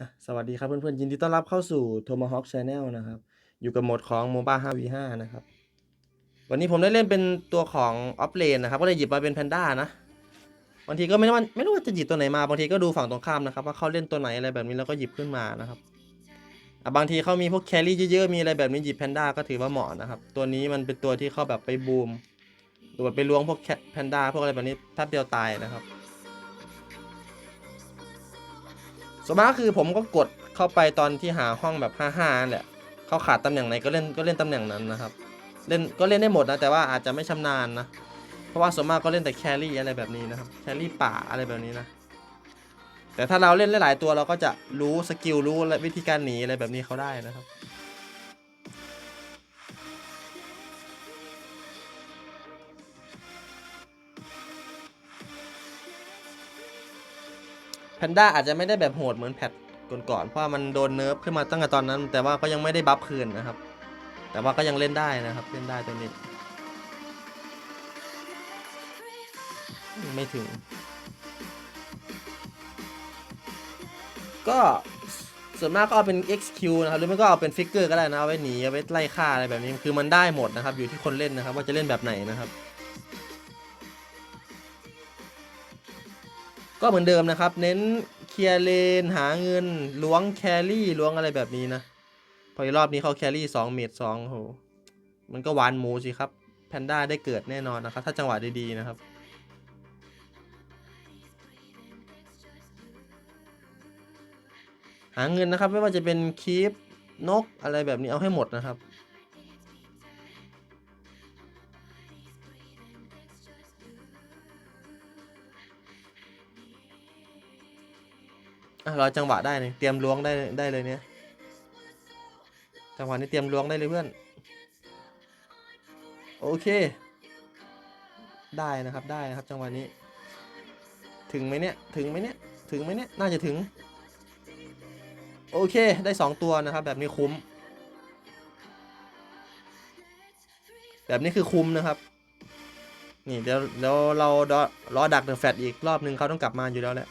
อะสวัสดีครับเพื่อนๆยินดีต้อนรับเข้าสู่ Tomahawk Channel นะครับ อยู่กับโหมดของ MOBA 5v5 นะครับ วันนี้ผมได้เล่นเป็นตัวของ Off Lane นะครับ ก็เลยหยิบมาเป็น Panda นะบางทีก็ไม่รู้ว่าไม่รู้ว่าจะหยิบตัวไหนมาบางทีก็ดูฝั่งตรงข้ามนะครับ ว่าเขาเล่นตัวไหนอะไรแบบนี้แล้วก็หยิบขึ้นมานะครับอะบางทีเขามีพวกแครี่เยอะๆมีอะไรแบบนี้หยิบ Panda ก็ถือว่าเหมาะนะครับ ตัวนี้มันเป็นตัวที่เขาแบบไปบูมหรือว่าไปล้วงพวกแพนด้าพวกอะไรแบบนี้แป๊บเดียวตายนะครับ ส่วนมากคือผมก็กดเข้าไปตอนที่หาห้องแบบ 5-5นั่นแหละเขาขาดตำแหน่งไหนก็เล่นก็เล่นตำแหน่งนั้นนะครับ เล่นก็เล่นได้หมดนะแต่ว่าอาจจะไม่ชำนาญนะ เพราะว่าส่วนมากก็เล่นแต่แครี่อะไรแบบนี้นะครับ แครี่ป่าอะไรแบบนี้นะ แต่ถ้าเราเล่นหลายๆตัวเราก็จะรู้สกิลรู้และวิธีการหนีอะไรแบบนี้เขาได้นะครับ แพนด้าอาจจะไม่ได้แบบโหดเหมือนแพทก่อนๆเพราะมันโดนเนิร์ฟขึ้นมาตั้งแต่ตอนนั้น แต่ว่าก็ยังไม่ได้บัฟคืนนะครับ แต่ว่าก็ยังเล่นได้นะครับเล่นได้ตัวนี้ ไม่ถึง ก็ส่วนมากก็เอาเป็น XQ นะครับหรือไม่ก็เอาเป็นฟิกเกอร์ก็ได้นะเอาไว้หนีเอาไว้ไล่ฆ่าอะไรแบบนี้คือมันได้หมดนะครับ อยู่ที่คนเล่นนะครับ ว่าจะเล่นแบบไหนนะครับ ก็เหมือนเดิมนะครับ เน้นเคลียร์เลนหาเงินล้วงแครี่ล้วงอะไรแบบนี้นะ พอรอบนี้เขาแครี่สองเมดสองโหมันก็หวานหมูสิครับ แพนด้าได้เกิดแน่นอนนะครับ ถ้าจังหวะดีๆนะครับหาเงินนะครับ ไม่ว่าจะเป็นคีปนกอะไรแบบนี้เอาให้หมดนะครับ อะรอจังหวะได้เลยเตรียมล้วงได้ได้เลยเนี่ยจังหวะนี้เตรียมล้วงได้เลยเพื่อน โอเค ได้นะครับได้นะครับจังหวะนี้ ถึงไหมเนี่ยถึงไหมเนี่ยถึงไหมเนี่ยน่าจะถึง โอเคได้สองตัวนะครับ แบบนี้คุ้ม แบบนี้คือคุ้มนะครับ นี่เดี๋ยวเดี๋ยวเรารอดักเดอะแฟตอีกรอบนึงเขาต้องกลับมาอยู่แล้วแหละ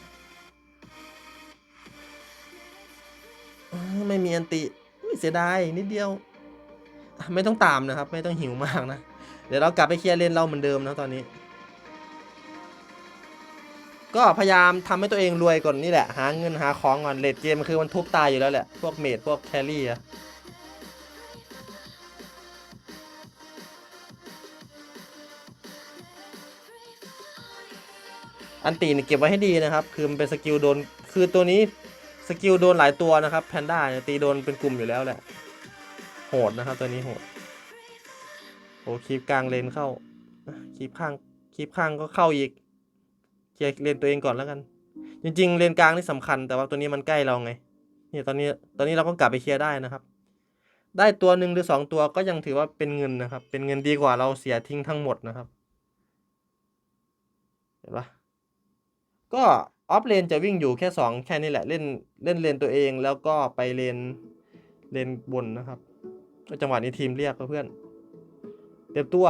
ติเสียดายนิดเดียว ไม่ต้องตามนะครับ ไม่ต้องหิวมากนะ เดี๋ยวเรากลับไปเคลียร์เลนเราเหมือนเดิมนะตอนนี้ ก็พยายามทำให้ตัวเองรวยก่อนนี่แหละ หาเงินหาของก่อนเลดเกมคือมันทุบตายอยู่แล้วแหละ พวกเมดพวกแครี่อะอันตีนี่เก็บไว้ให้ดีนะครับ คือมันเป็นสกิลโดน คือตัวนี้ สกิลโดนหลายตัวนะครับแพนด้าตีโดนเป็นกลุ่มอยู่แล้วแหละ โหดนะครับตัวนี้โหดโอ้คีบกลางเลนเข้าคีบข้างคีบข้างก็เข้าอีกเคลียร์เลนตัวเองก่อนแล้วกัน จริง ๆ เลนกลางนี่สำคัญแต่ว่าตัวนี้มันใกล้เราไงนี่ตอนนี้ตอนนี้เราก็กลับไปเคลียร์ได้นะครับ ได้ตัวหนึ่งหรือสองตัวก็ยังถือว่าเป็นเงินนะครับ เป็นเงินดีกว่าเราเสียทิ้งทั้งหมดนะครับเห็นปะก็ ออฟเลนจะวิ่งอยู่แค่สองแค่นี้แหละเล่นเล่นเลนตัวเองแล้วก็ไปเลนเลนบนนะครับจังหวะนี้ทีมเรียกเพื่อนเตรียมตัว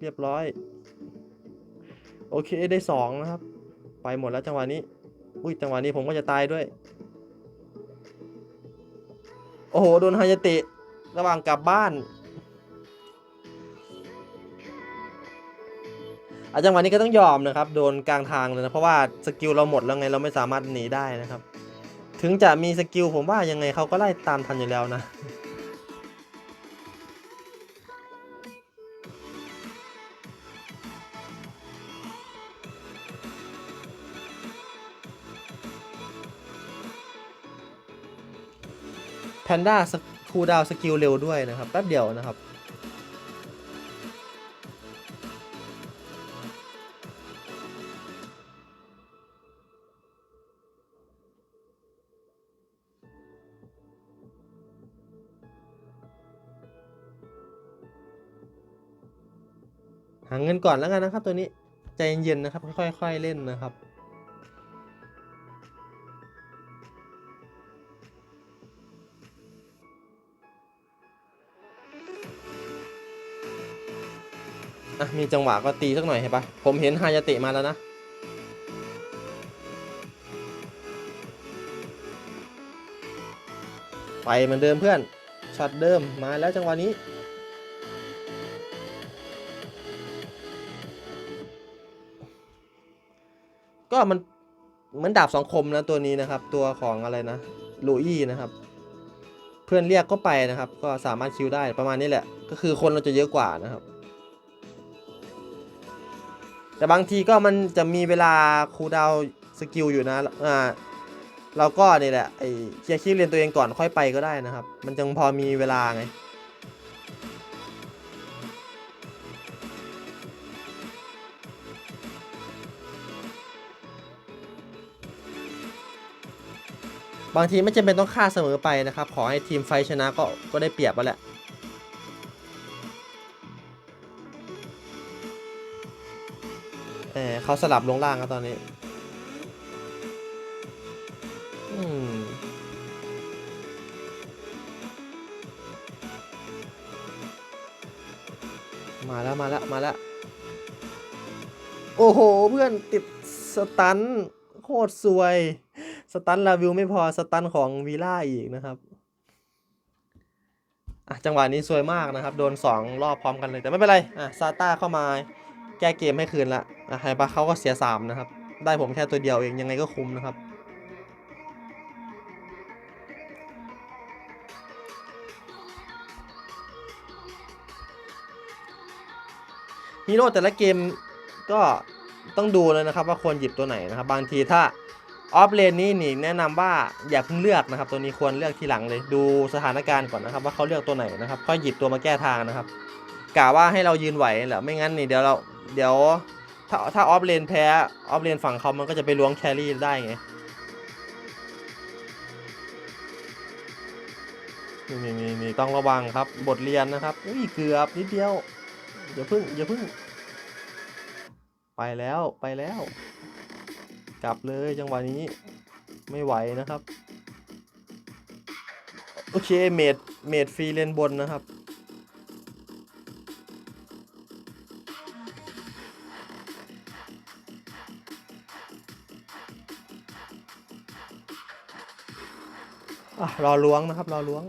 เรียบร้อย โอเคได้สองนะครับ ไปหมดแล้วจังหวะนี้อุ้ยจังหวะนี้ผมก็จะตายด้วย โอ้โห โดนฮายาตะระหว่างกลับบ้าน อาจังหวะนี้ก็ต้องยอมนะครับ โดนกลางทางเลยนะ เพราะว่าสกิลเราหมดแล้วไงเราไม่สามารถหนีได้นะครับ ถึงจะมีสกิลผมว่ายังไงเขาก็ไล่ตามทันอยู่แล้วนะแพนด้าคูดาวสกิลเร็วด้วยนะครับแป๊บเดียวนะครับ เงินก่อนแล้วกันนะครับ ตัวนี้ใจเย็นๆนะครับ ค่อยๆเล่นนะครับ อะ มีจังหวะก็ตีสักหน่อยเห็นปะผมเห็นฮายาเตะมาแล้วนะไปเหมือนเดิมเพื่อนช็อตเดิมมาแล้วจังหวะนี้ ก็มันเหมือนดาบสองคมนะตัวนี้นะครับ ตัวของอะไรนะลูอี้นะครับ เพื่อนเรียกก็ไปนะครับ ก็สามารถคิวได้ประมาณนี้แหละ ก็คือคนเราจะเยอะกว่านะครับ แต่บางทีก็มันจะมีเวลาคูดาวสกิลอยู่นะอ่าเราก็นี่แหละไอเคลียร์คิวเรียนตัวเองก่อนค่อยไปก็ได้นะครับ มันจึงพอมีเวลาไง บางทีไม่จำเป็นต้องฆ่าเสมอไปนะครับ ขอให้ทีมไฟชนะก็ก็ได้เปรียบแล้วแหละเออเขาสลับลงล่างแล้วตอนนี้ อืมมาแล้วมาแล้วมาแล้ว โอ้โห เพื่อนติดสตัน โคตรสวย สตันลาวิวไม่พอสตันของวีล่าอีกนะครับอะจังหวะนี้สวยมากนะครับ โดน 2 รอบพร้อมกันเลยแต่ไม่เป็นไรอะซาต้าเข้ามาแก้เกมให้คืนละอะไฮปาเขาก็เสีย 3 นะครับ ได้ผมแค่ตัวเดียวเองยังไงก็คุ้มนะครับฮีโร่แต่ละเกมก็ต้องดูเลยนะครับว่าควรหยิบตัวไหนนะครับ บางทีถ้า ออฟเลนนี่นี่แนะนำว่าอย่าเพิ่งเลือกนะครับ ตัวนี้ควรเลือกทีหลังเลย ดูสถานการณ์ก่อนนะครับ ว่าเขาเลือกตัวไหนนะครับก็หยิบตัวมาแก้ทางนะครับกะว่าให้เรายืนไหวแหละไม่งั้นนี่เดี๋ยวเราเดี๋ยวถ้าถ้าออฟเลนแพ้ออฟเลนฝั่งเขามันก็จะไปล้วงแครี่ได้ไงนี่นี่นี่นี่ต้องระวังครับบทเรียนนะครับอุ้ยเกือบนิดเดียวอย่าเพิ่งอย่าเพิ่ง ไปแล้วไปแล้ว กลับเลยจังหวะนี้ไม่ไหวนะครับ โอเคเมดเมดฟรีเลนบนนะครับ อะรอล้วงนะครับรอล้วง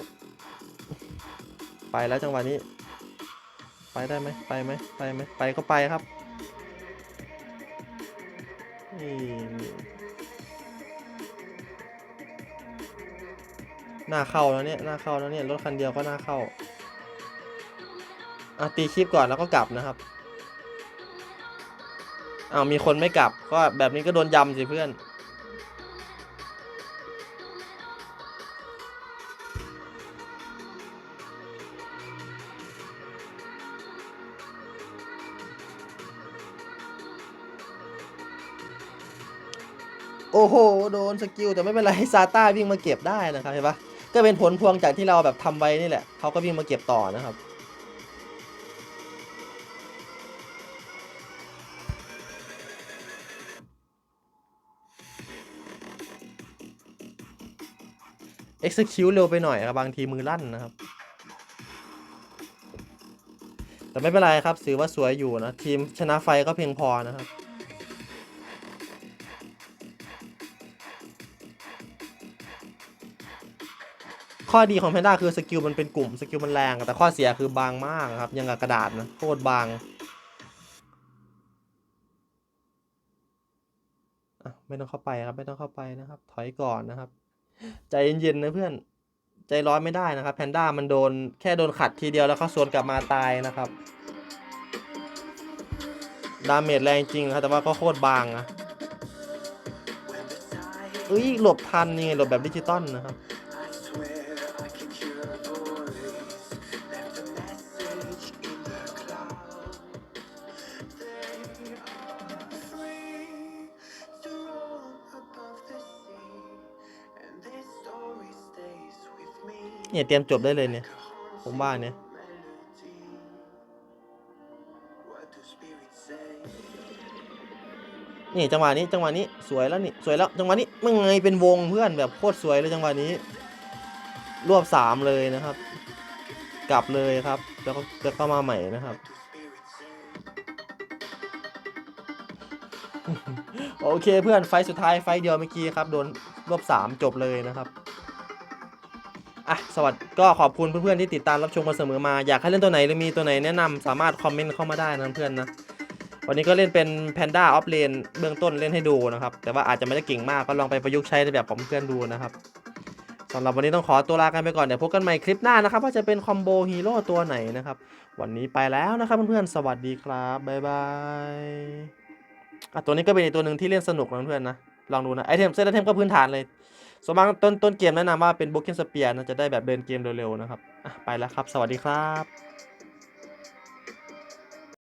ไปแล้วจังหวะนี้ ไปได้ไหมไปไหมไปไหมไปก็ไปครับ หน้าเข้าแล้วเนี่ยหน้าเข้าแล้วเนี่ยรถคันเดียวก็หน้าเข้าอะตีคลิปก่อนแล้วก็กลับนะครับอ้าวมีคนไม่กลับก็แบบนี้ก็โดนยำสิเพื่อน อ้โห โดนสกิลแต่ไม่เป็นไรซาต้าวิ่งมาเก็บได้นะครับเห็นปะก็เป็นผลพวงจากที่เราแบบทำไว้นี่แหละเขาก็วิ่งมาเก็บต่อนะครับ execute เร็วไปหน่อยครับบางทีมือลั่นนะครับ แต่ไม่เป็นไรครับถือว่าสวยอยู่นะ ทีมชนะไฟก็เพียงพอนะครับ ข้อดีของแพนด้าคือสกิลมันเป็นกลุ่มสกิลมันแรง แต่ข้อเสียคือบางมากครับ ยังกับกระดาษนะโคตรบางอะไม่ต้องเข้าไปครับ ไม่ต้องเข้าไปนะครับ ถอยก่อนนะครับ ใจเย็นๆนะเพื่อน ใจร้อนไม่ได้นะครับแพนด้ามันโดนแค่โดนขัดทีเดียวแล้วเขาสวนกลับมาตายนะครับดาเมจแรงจริงนะครับแต่ว่าก็โคตรบางนะเอ้ยหลบทันนี่ไงหลบแบบดิจิตอลนะครับ เนี่ยเตรียมจบได้เลยเนี่ย ผมว่าเนี่ย Melody. What do spirits say? นี่จังหวะนี้จังหวะนี้สวยแล้วนี่สวยแล้วจังหวะนี้มึงไงเป็นวงเพื่อนแบบโคตรสวยเลยจังหวะนี้ รวบสามเลยนะครับ กลับเลยครับแล้วก็แล้วก็มาใหม่นะครับ Do spirits say? โอเคเพื่อนไฟล์สุดท้ายไฟล์เดียวเมื่อกี้ครับโดนรวบสามจบเลยนะครับ อะสวัสดีก็ขอบคุณเพื่อนๆที่ติดตามรับชมมาเสมอมาอยากให้เล่นตัวไหนหรือมีตัวไหนแนะนำสามารถคอมเมนต์เข้ามาได้นะเพื่อนนะวันนี้ก็เล่นเป็น Panda Off Lane เบื้องต้นเล่นให้ดูนะครับ แต่ว่าอาจจะไม่ได้เก่งมากก็ลองไปประยุกต์ใช้ในแบบของเพื่อนดูนะครับสำหรับวันนี้ต้องขอตัวลากันไปก่อนเดี๋ยวพบกันใหม่คลิปหน้านะครับว่าจะเป็นคอมโบฮีโร่ตัวไหนนะครับ วันนี้ไปแล้วนะครับเพื่อนๆสวัสดีครับบ๊ายบายอะตัวนี้ก็เป็นอีกตัวหนึ่งที่เล่นสนุกนะเพื่อนๆนะลองดูนะไอเทมเซตไอเทมก็พื้นฐานเลย สมมติต้นต้นเกมแนะนำว่าเป็นบุ๊กเกนสเปียร์นะจะได้แบบเดินเกมเร็วๆนะครับอะไปแล้วครับ สวัสดีครับ